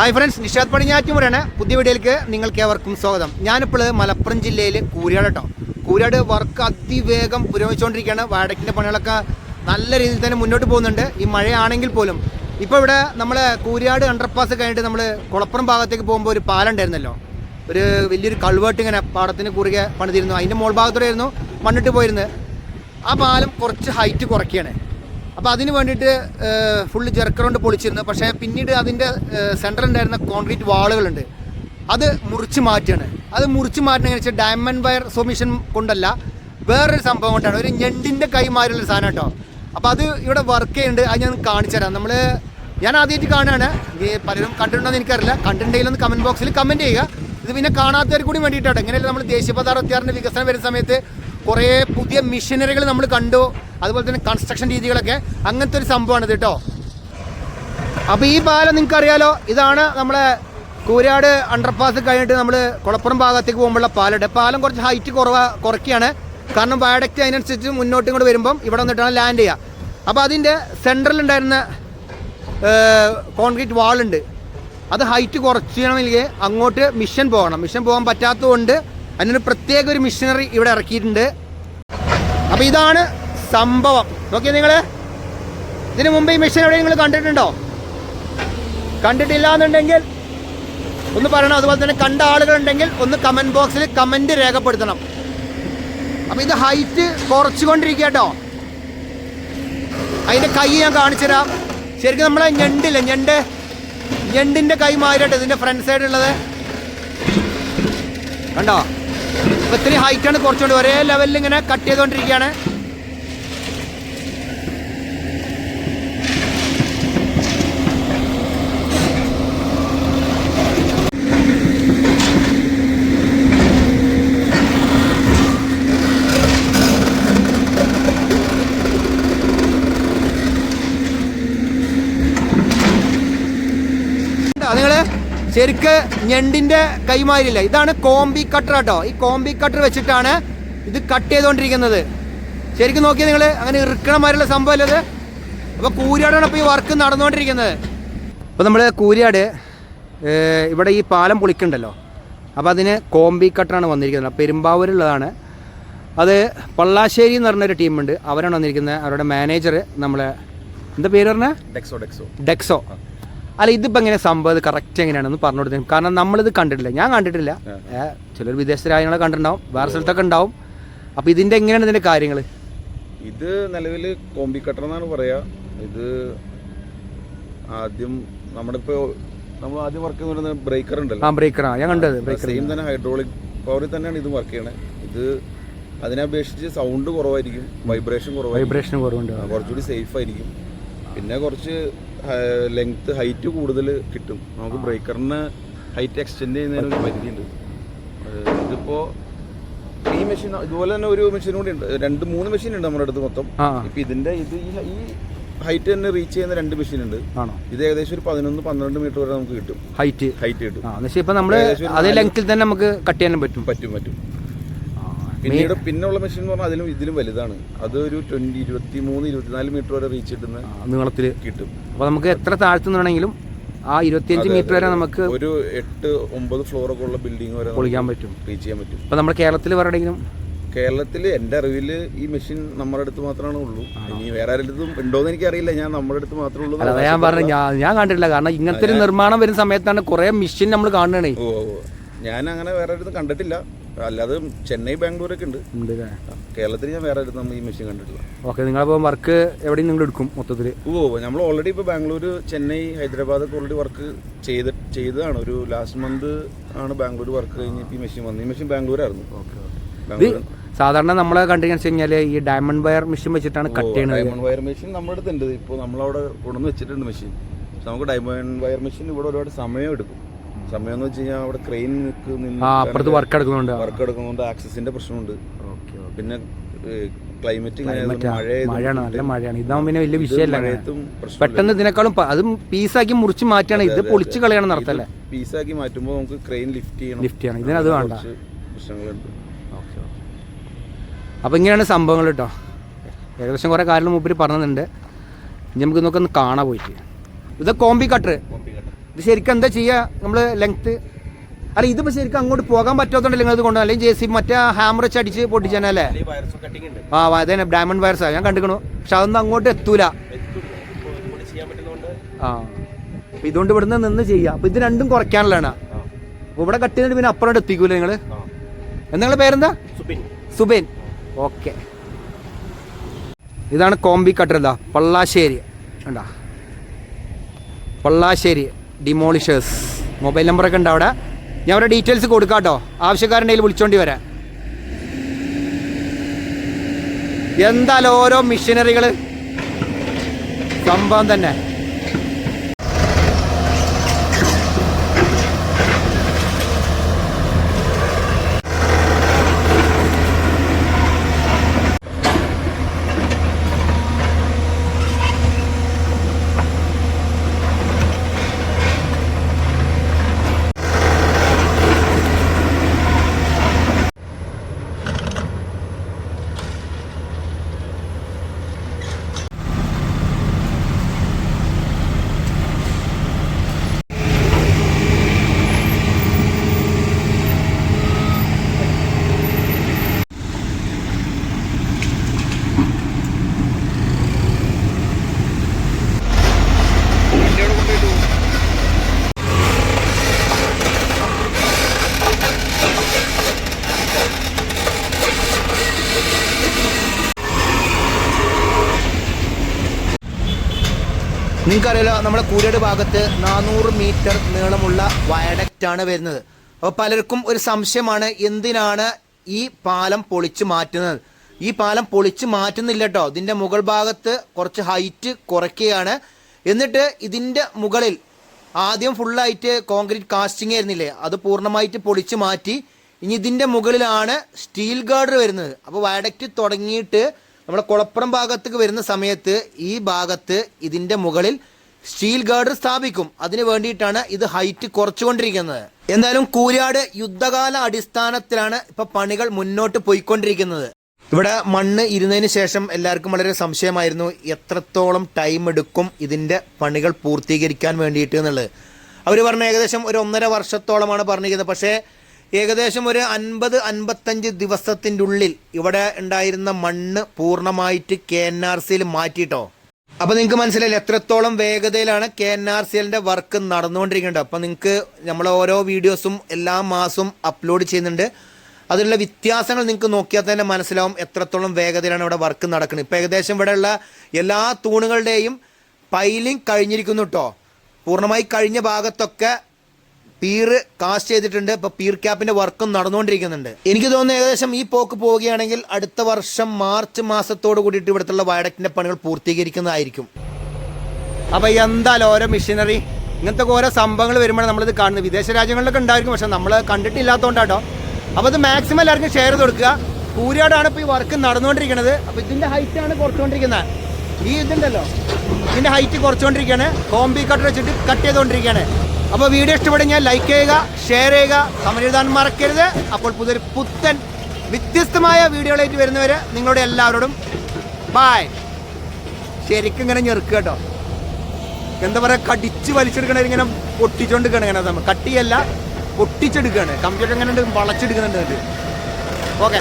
Hi friends Nishad പടിഞ്ഞാറ്റുമുറാണ് പുതിയ വീഡിയോയിലേക്ക് നിങ്ങൾക്ക് ഏവർക്കും സ്വാഗതം. ഞാനിപ്പോൾ മലപ്പുറം ജില്ലയിൽ കൂരിയാട് കേട്ടോ. കൂരിയാട് വർക്ക് അതിവേഗം പുരോഗമിച്ചുകൊണ്ടിരിക്കുകയാണ്. വാടക്കിന്റെ പണികളൊക്കെ നല്ല രീതിയിൽ തന്നെ മുന്നോട്ട് പോകുന്നുണ്ട്. ഈ മഴയാണെങ്കിൽ പോലും. ഇപ്പോൾ ഇവിടെ നമ്മൾ കൂരിയാട് അണ്ടർപാസ് കഴിഞ്ഞിട്ട് നമ്മൾ കുളപ്പുറം ഭാഗത്തേക്ക് പോകുമ്പോൾ ഒരു പാലം ഉണ്ടായിരുന്നല്ലോ. ഒരു വലിയൊരു കൾവേട്ട് ഇങ്ങനെ പാടത്തിന് കുറുകെ പണിതിരുന്നു. അതിന്റെ മോൾ ഭാഗത്തൂടെ ആയിരുന്നു മണ്ണിട്ട് പോയിരുന്നത്. ആ പാലം കുറച്ച് ഹൈറ്റ് കുറയ്ക്കുകയാണ്. അപ്പോൾ അതിന് വേണ്ടിയിട്ട് ഫുള്ള് ജെർക്കറുണ്ട് പൊളിച്ചിരുന്നു. പക്ഷേ പിന്നീട് അതിന്റെ സെന്ററിൽ ഉണ്ടായിരുന്ന കോൺക്രീറ്റ് വാളുകളുണ്ട്. അത് മുറിച്ച് മാറ്റുകയാണ്. അത് മുറിച്ച് മാറ്റണമെന്ന് വെച്ചാൽ ഡയമണ്ട് വയർ സൊമിഷൻ കൊണ്ടല്ല വേറൊരു സംഭവം കൊണ്ടാണ്. ഒരു ഞെണ്ടിന്റെ കൈമാരുള്ള സാധനം കേട്ടോ. അപ്പോൾ അത് ഇവിടെ വർക്ക് ചെയ്യുന്നുണ്ട്. അത് ഞാൻ കാണിച്ചു തരാം. നമ്മൾ ഞാൻ ആദ്യമായിട്ട് കാണുകയാണ്. പലരും കണ്ടിട്ടുണ്ടോ എന്ന് എനിക്കറിയില്ല. കണ്ടിട്ടുണ്ടെങ്കിൽ ഒന്ന് കമന്റ് ബോക്സിൽ കമന്റ് ചെയ്യുക. ഇത് പിന്നെ കാണാത്തവർ കൂടി വേണ്ടിയിട്ടാണ്. എങ്ങനെയല്ല നമ്മൾ ദേശീയപാത അറുപത്തിയാറിന്റെ വികസനം വരുന്ന സമയത്ത് കുറേ പുതിയ മെഷീനറികൾ നമ്മൾ കണ്ടു. അതുപോലെ തന്നെ കൺസ്ട്രക്ഷൻ രീതികളൊക്കെ. അങ്ങനത്തെ ഒരു സംഭവമാണ് ഇത് കേട്ടോ അപ്പോൾ ഈ പാലം നിങ്ങൾക്ക് അറിയാലോ ഇതാണ് നമ്മളെ കൂരാട് അണ്ടർപാസ് കഴിഞ്ഞിട്ട് നമ്മൾ കുളപ്പുറം ഭാഗത്തേക്ക് പോകുമ്പോഴുള്ള പാലം പാലം കുറച്ച് ഹൈറ്റ് കുറവ് കുറയ്ക്കുകയാണ്. കാരണം വയഡക്റ്റ് അതിനനുസരിച്ച് മുന്നോട്ട് ഇങ്ങോട്ട് വരുമ്പം ഇവിടെ വന്നിട്ടാണ് ലാൻഡ് ചെയ്യുക. അപ്പോൾ അതിന്റെ സെൻട്രൽ ഉണ്ടായിരുന്ന കോൺക്രീറ്റ് വാളുണ്ട് അത് ഹൈറ്റ് കുറയ്ക്കണമെങ്കിൽ അങ്ങോട്ട് മിഷൻ പോകണം. മിഷൻ പോകാൻ പറ്റാത്തതുകൊണ്ട് അതിനൊരു പ്രത്യേക ഒരു മിഷനറി ഇവിടെ ഇറക്കിയിട്ടുണ്ട്. അപ്പോൾ ഇതാണ് സംഭവം. നോക്കിയാൽ നിങ്ങൾ ഇതിന് മുമ്പ് ഈ മിഷൻ എവിടെ നിങ്ങൾ കണ്ടിട്ടുണ്ടോ? കണ്ടിട്ടില്ല എന്നുണ്ടെങ്കിൽ ഒന്ന് പറയണം. അതുപോലെ തന്നെ കണ്ട ആളുകളുണ്ടെങ്കിൽ ഒന്ന് കമന്റ് ബോക്സിൽ കമന്റ് രേഖപ്പെടുത്തണം. അപ്പോൾ ഇത് ഹൈറ്റ് കുറച്ചുകൊണ്ടിരിക്കുക കേട്ടോ അതിന്റെ കൈ ഞാൻ കാണിച്ചു തരാം. ശരിക്കും നമ്മളെ ഞണ്ടില്ല? ഞണ്ട്. ഞണ്ടിന്റെ കൈ മാറിയിട്ട് ഇതിന്റെ ഫ്രണ്ട് സൈഡ് ഉള്ളത്. കണ്ടോ? ഇത്രയും ഹൈറ്റാണ് കുറച്ചുകൊണ്ട് ഒരേ ലെവലിൽ ഇങ്ങനെ കട്ട് ചെയ്തുകൊണ്ടിരിക്കുകയാണ് നിങ്ങൾ ശരിക്ക് ഞണ്ടിന്റെ കൈമാരില്ല. ഇതാണ് കോമ്പി കട്ടർ കേട്ടോ ഈ കോമ്പി കട്ടർ വെച്ചിട്ടാണ് ഇത് കട്ട് ചെയ്തുകൊണ്ടിരിക്കുന്നത് ശരിക്കും നോക്കിയാൽ നിങ്ങൾ അങ്ങനെ ഇറുക്കണമാരുള്ള സംഭവം അല്ലത് അപ്പോൾ കൂരിയാടാണ് ഇപ്പോൾ ഈ വർക്ക് നടന്നുകൊണ്ടിരിക്കുന്നത്. അപ്പോൾ നമ്മൾ കൂരിയാട് ഇവിടെ ഈ പാലം പൊളിക്കണ്ടല്ലോ. അപ്പോൾ അതിന് കോമ്പി കട്ടറാണ് വന്നിരിക്കുന്നത്. പെരുമ്പാവൂരുള്ളതാണ് അത് പള്ളാശ്ശേരി എന്ന് പറഞ്ഞൊരു ടീമുണ്ട്. അവരാണ് വന്നിരിക്കുന്നത്. അവരുടെ മാനേജർ നമ്മളെ എന്താ പേര് പറഞ്ഞാൽ ഡെക്സോ ഡെക്സോ. ഡെക്സോ. അല്ല ഇതിപ്പോൾ എങ്ങനെ സംഭവം? ഇത് കറക്റ്റ് എങ്ങനെയാണെന്ന് പറഞ്ഞു കൊടുത്തു കാരണം നമ്മളിത് കണ്ടിട്ടില്ല. ഞാൻ കണ്ടിട്ടില്ല. ചിലർ വിദേശ രാജ്യങ്ങളെ കണ്ടിട്ടുണ്ടാവും. വേറെ സ്ഥലത്തൊക്കെ ഉണ്ടാവും. അപ്പോൾ ഇതിന്റെ എങ്ങനെയാണ് ഇതിന്റെ കാര്യങ്ങൾ ഇത് നിലവിൽ കോമ്പി കട്ടർ എന്നാണ് പറയാ. ഇത് ആദ്യം നമ്മുടെ ഇപ്പോ നമ്മൾ ആദ്യം വർക്ക് ചെയ്യുന്ന ബ്രേക്കർ ആ ഉണ്ടല്ലോ ബ്രേക്കറാ ഞാൻ കണ്ടത് ബ്രേക്കർ സെയിം തന്നെ ഹൈഡ്രോളിക് പവറിൽ തന്നെയാണ് ഇത് വർക്ക് ചെയ്യണേ. ഇത് അതിനെ അപേക്ഷിച്ച് സൗണ്ട് കുറവായിരിക്കും. വൈബ്രേഷൻ കുറവായിരിക്കും. വൈബ്രേഷൻ കുറവുണ്ട്. കുറച്ചുകൂടി സേഫ് ആയിരിക്കും. പിന്നെ കുറച്ച് ലെങ്ത് ഹൈറ്റ് കൂടുതൽ കിട്ടും. നമുക്ക് ബ്രേക്കറിന് ഹൈറ്റ് എക്സ്റ്റെൻഡ് ചെയ്യുന്നതിന് ഒരു പരിധിയുണ്ട്. ഉണ്ട് ഇതിപ്പോ ഈ മെഷീൻ ഇതുപോലെ തന്നെ ഒരു മെഷീൻ കൂടി ഉണ്ട്. രണ്ട് മൂന്ന് മെഷീൻ ഉണ്ട് നമ്മുടെ അടുത്ത് മൊത്തം. ഇപ്പം ഇതിന്റെ ഇത് ഈ ഹൈറ്റ് തന്നെ റീച്ച് ചെയ്യുന്ന രണ്ട് മെഷീൻ ഉണ്ട്. ആണോ? ഇത് ഏകദേശം ഒരു പതിനൊന്ന് പന്ത്രണ്ട് മീറ്റർ വരെ നമുക്ക് കിട്ടും. ഹൈറ്റ് ഹൈറ്റ് കിട്ടും. ഇപ്പം നമ്മൾ അതേ ലെങ്ത്തിൽ തന്നെ നമുക്ക് കട്ട് ചെയ്യാനും പറ്റും. പറ്റും പറ്റും. പിന്നീട് പിന്നുള്ള മെഷീൻ എന്ന് പറഞ്ഞാൽ അതിലും ഇതിലും വലുതാണ്. അത് ഒരു ട്വന്റി ഇരുപത്തി മൂന്ന് ഇരുപത്തിനാല് മീറ്റർ വരെ റീച്ച് കിട്ടുന്ന നീളത്തിൽ കിട്ടും. അപ്പോൾ നമുക്ക് എത്ര താഴ്ത്തുന്നുണ്ടെങ്കിലും ആ ഇരുപത്തിയഞ്ച് മീറ്റർ വരെ നമുക്ക് ഒരു എട്ട് ഒമ്പത് ഫ്ലോർ ഒക്കെ ഉള്ള ബിൽഡിംഗ് വരെ പൊളിക്കാൻ പറ്റും. റീച്ച് ചെയ്യാൻ പറ്റും. അപ്പോൾ നമ്മുടെ കേരളത്തിൽ പറയുകയും കേരളത്തിൽ എന്റെ അറിവിൽ ഈ മെഷീൻ നമ്മുടെ അടുത്ത് മാത്രമാണ് ഉള്ളൂ. ഇനി വേറെ ആരെടുത്തും ഉണ്ടോ എന്ന് എനിക്കറിയില്ല. ഞാൻ നമ്മുടെ അടുത്ത് മാത്രമേ ഉള്ളൂ അല്ല ഞാൻ പറഞ്ഞു ഞാൻ ഞാൻ കണ്ടിട്ടില്ല. കാരണം ഇങ്ങനത്തെ ഒരു നിർമ്മാണം വരുന്ന സമയത്താണ് കുറേ മെഷീൻ നമ്മൾ കാണണേ ഓ. ഞാൻ അങ്ങനെ വേറെ അടുത്ത് കണ്ടിട്ടില്ല. അല്ലാതെ ചെന്നൈ ബാംഗ്ലൂരൊക്കെ ഉണ്ട്. ഉണ്ട് കേരളത്തിൽ ഞാൻ വേറെ നമ്മൾ ഈ മെഷീൻ കണ്ടിട്ടില്ല. ഓക്കെ നിങ്ങളപ്പോൾ വർക്ക് എവിടെയും നിങ്ങൾ എടുക്കും മൊത്തത്തിൽ ഓ നമ്മൾ ഓൾറെഡി ഇപ്പോൾ ബാംഗ്ലൂർ ചെന്നൈ ഹൈദരാബാദ് ഒക്കെ ഓൾറെഡി വർക്ക് ചെയ്ത് ചെയ്തതാണ്. ഒരു ലാസ്റ്റ് മന്ത് ആണ് ബാംഗ്ലൂർ വർക്ക് കഴിഞ്ഞ് ഈ മെഷീൻ വന്നത്. ഈ മെഷീൻ ബാംഗ്ലൂരായിരുന്നു. ഇത് ബാംഗ്ലൂർ സാധാരണ നമ്മളെ കണ്ടിരിക്കാൻ വെച്ച് കഴിഞ്ഞാൽ ഈ ഡയമണ്ട് വയർ മെഷീൻ വെച്ചിട്ടാണ് കട്ട് ചെയ്യുന്നത് ഡയമണ്ട് വയർ മെഷീൻ നമ്മുടെ അടുത്തുണ്ട്. ഇപ്പോൾ നമ്മളവിടെ കൊണ്ടുവന്ന് വെച്ചിട്ടുണ്ട് മെഷീൻ നമുക്ക് ഡയമണ്ട് വയർ മെഷീൻ ഇവിടെ ഒരുപാട് സമയം എടുക്കും. സമയം എന്ന് വെച്ച് കഴിഞ്ഞാൽ അവിടെ ക്രെയിൻ അപ്പുറത്ത് വർക്ക് എടുക്കുന്നുണ്ട്. വർക്ക് എടുക്കുന്നുണ്ട് ആക്സസിന്റെ പ്രശ്നമുണ്ട്. പിന്നെ ക്ലൈമറ്റ് മഴയാണ് നല്ല മഴയാണ്. പിന്നെ വലിയ വിഷയമല്ല പെട്ടെന്ന് ഇതിനേക്കാളും അതും പീസാക്കി മുറിച്ച് മാറ്റിയാണ് ഇത് പൊളിച്ച് കളയണം നടത്തല്ലേ? പീസാക്കി മാറ്റുമ്പോൾ നമുക്ക് ക്രെയിൻ ലിഫ്റ്റ് ചെയ്യണം. ലിഫ്റ്റ് ചെയ്യണം. ഇതിനത് വേണ്ട. പ്രശ്നങ്ങളുണ്ട്. അപ്പോൾ ഇങ്ങനെയാണ് സംഭവങ്ങൾ കേട്ടോ. ഏകദേശം കുറേ കാര്യങ്ങൾ മുമ്പിൽ പറഞ്ഞിട്ടുണ്ട്. ഇനി നമുക്ക് ഇതൊക്കെ ഒന്ന് കാണാൻ പോയിട്ട്. ഇത് കോമ്പി കട്ടർ ഇത് ശരിക്കും എന്താ ചെയ്യുക നമ്മൾ ലെങ്ത്ത് അല്ല ഇതിപ്പോൾ ശരിക്കും അങ്ങോട്ട് പോകാൻ പറ്റാത്തതുകൊണ്ടല്ലേ നിങ്ങൾ ഇത് കൊണ്ടു അല്ലെങ്കിൽ ജെ സി മറ്റേ ഹാമർ വെച്ച് അടിച്ച് പൊട്ടിച്ചാനല്ലേ ഉണ്ട്. ആ അതന്നെ ഡയമണ്ട് വയർസാണ് ഞാൻ കണ്ടിക്കണു. പക്ഷെ അതൊന്നും അങ്ങോട്ട് എത്തൂല. ആ. അപ്പൊ ഇതുകൊണ്ട് ഇവിടുന്ന് നിന്ന് ചെയ്യാം. അപ്പൊ ഇത് രണ്ടും കുറയ്ക്കാനുള്ളതാണ്. ആ. അപ്പൊ ഇവിടെ കട്ട് ചെയ്തിട്ട് പിന്നെ അപ്പുറം എത്തിക്കൂല നിങ്ങൾ നിങ്ങളുടെ പേരെന്താ? സുബിൻ. ഓക്കെ. ഇതാണ് കോമ്പി കട്ടർ ഇതാ. പള്ളാശ്ശേരി. കണ്ടാ? പള്ളാശ്ശേരി. ഡിമോളിഷേഴ്സ് മൊബൈൽ നമ്പറൊക്കെ ഉണ്ട് അവിടെ. ഞാൻ അവരുടെ ഡീറ്റെയിൽസ് കൊടുക്കാം കേട്ടോ. ആവശ്യക്കാരന്റെ വിളിച്ചോണ്ടി വരാം. എന്തായാലും ഓരോ മിഷനറികൾ സംഭവം തന്നെ. നിങ്ങൾക്കറിയാലോ നമ്മുടെ കൂരട് ഭാഗത്ത് നാനൂറ് മീറ്റർ നീളമുള്ള വയഡക്റ്റ് ആണ് വരുന്നത്. അപ്പോൾ പലർക്കും ഒരു സംശയമാണ് എന്തിനാണ് ഈ പാലം പൊളിച്ചു മാറ്റുന്നത്? ഈ പാലം പൊളിച്ചു മാറ്റുന്നില്ല കേട്ടോ. ഇതിന്റെ മുകൾ ഭാഗത്ത് കുറച്ച് ഹൈറ്റ് കുറയ്ക്കുകയാണ്. എന്നിട്ട് ഇതിന്റെ മുകളിൽ ആദ്യം ഫുള്ളായിട്ട് കോൺക്രീറ്റ് കാസ്റ്റിംഗ് ആയിരുന്നില്ലേ? അത് പൂർണമായിട്ട് പൊളിച്ചു മാറ്റി. ഇനി ഇതിന്റെ മുകളിലാണ് സ്റ്റീൽ ഗാർഡർ വരുന്നത്. അപ്പോൾ വയഡക്റ്റ് തുടങ്ങിയിട്ട് നമ്മുടെ കുളപ്പുറം ഭാഗത്തേക്ക് വരുന്ന സമയത്ത് ഈ ഭാഗത്ത് ഇതിന്റെ മുകളിൽ സ്റ്റീൽ ഗാർഡ് സ്ഥാപിക്കും. അതിന് വേണ്ടിയിട്ടാണ് ഇത് ഹൈറ്റ് കുറച്ചുകൊണ്ടിരിക്കുന്നത്. എന്തായാലും കൂരാട് യുദ്ധകാല അടിസ്ഥാനത്തിലാണ് ഇപ്പൊ പണികൾ മുന്നോട്ട് പോയിക്കൊണ്ടിരിക്കുന്നത്. ഇവിടെ മണ്ണ് ഇരുന്നതിന് ശേഷം എല്ലാവർക്കും വളരെ സംശയമായിരുന്നു എത്രത്തോളം ടൈം എടുക്കും ഇതിന്റെ പണികൾ പൂർത്തീകരിക്കാൻ വേണ്ടിയിട്ട് എന്നുള്ളത്. അവർ പറഞ്ഞ ഏകദേശം ഒരു ഒന്നര വർഷത്തോളമാണ് പറഞ്ഞിരിക്കുന്നത്. പക്ഷേ ഏകദേശം ഒരു അൻപത് അൻപത്തഞ്ച് ദിവസത്തിന്റെ ഉള്ളിൽ ഇവിടെ ഉണ്ടായിരുന്ന മണ്ണ് പൂർണമായിട്ട് കെ എൻ ആർ സിയിൽ മാറ്റിയിട്ടോ? അപ്പോൾ നിങ്ങൾക്ക് മനസ്സിലായില്ല എത്രത്തോളം വേഗതയിലാണ് കെ എൻ ആർ സി എല്ലിന്റെ വർക്ക് നടന്നുകൊണ്ടിരിക്കുന്നത്. അപ്പോൾ നിങ്ങൾക്ക് നമ്മൾ ഓരോ വീഡിയോസും എല്ലാ മാസവും അപ്ലോഡ് ചെയ്യുന്നുണ്ട്. അതിലുള്ള വ്യത്യാസങ്ങൾ നിങ്ങൾക്ക് നോക്കിയാൽ തന്നെ മനസ്സിലാവും എത്രത്തോളം വേഗതയിലാണ് ഇവിടെ വർക്ക് നടക്കുന്നത്. ഇപ്പോൾ ഏകദേശം ഇവിടെയുള്ള എല്ലാ തൂണുകളുടെയും പൈലിംഗ് കഴിഞ്ഞിരിക്കുന്നു കേട്ടോ പൂർണമായി കഴിഞ്ഞ ഭാഗത്തൊക്കെ പീർ കാസ്റ്റ് ചെയ്തിട്ടുണ്ട്. ഇപ്പൊ പീർ ക്യാപ്പിന്റെ വർക്കും നടന്നുകൊണ്ടിരിക്കുന്നുണ്ട്. എനിക്ക് തോന്നുന്നു ഏകദേശം ഈ പോക്ക് പോവുകയാണെങ്കിൽ അടുത്ത വർഷം മാർച്ച് മാസത്തോട് കൂടിയിട്ട് ഇവിടുത്തെ വയഡക്റ്റിന്റെ പണികൾ പൂർത്തീകരിക്കുന്നതായിരിക്കും. അപ്പൊ എന്തായാലും ഓരോ മിഷനറി ഇങ്ങനത്തെ ഓരോ സംഭവങ്ങൾ വരുമ്പോഴാണ് നമ്മളിത് കാണുന്നത്. വിദേശ രാജ്യങ്ങളിലൊക്കെ ഉണ്ടായിരിക്കും പക്ഷെ നമ്മൾ കണ്ടിട്ടില്ലാത്തതുകൊണ്ടാട്ടോ അപ്പോൾ അത് മാക്സിമം എല്ലാവർക്കും ഷെയർ ചെയ്ത് കൊടുക്കുക. കൂരിയാടാണ് ഇപ്പോൾ ഈ വർക്ക് നടന്നുകൊണ്ടിരിക്കുന്നത്. അപ്പോൾ ഇതിന്റെ ഹൈറ്റ് ആണ് കുറച്ചുകൊണ്ടിരിക്കുന്നത്. ഈ ഇതുണ്ടല്ലോ. ഇതിന്റെ ഹൈറ്റ് കുറച്ചുകൊണ്ടിരിക്കുകയാണ്. കോമ്പി കട്ടർ വെച്ചിട്ട് കട്ട് ചെയ്തുകൊണ്ടിരിക്കുകയാണ്. അപ്പോൾ വീഡിയോ ഇഷ്ടപ്പെടുന്ന ലൈക്ക് ചെയ്യുക ഷെയർ ചെയ്യുക കമന്റ് എഴുതാൻ മറക്കരുത്. അപ്പോൾ പുതിയൊരു പുത്തൻ വ്യത്യസ്തമായ വീഡിയോകളായിട്ട് വരുന്നവർ നിങ്ങളുടെ എല്ലാവരോടും ബായ് ശരിക്കും ഇങ്ങനെ ഞെറുക്കുക കേട്ടോ. എന്താ പറയുക കടിച്ച് വലിച്ചെടുക്കണ ഇങ്ങനെ പൊട്ടിച്ചോണ്ടിരിക്കുകയാണ് ഇങ്ങനെ നമ്മൾ കട്ടിയല്ല പൊട്ടിച്ചെടുക്കുകയാണ് കമ്പ്യൂട്ടർ ഇങ്ങനെ വളച്ചെടുക്കുന്നുണ്ട് ഓക്കെ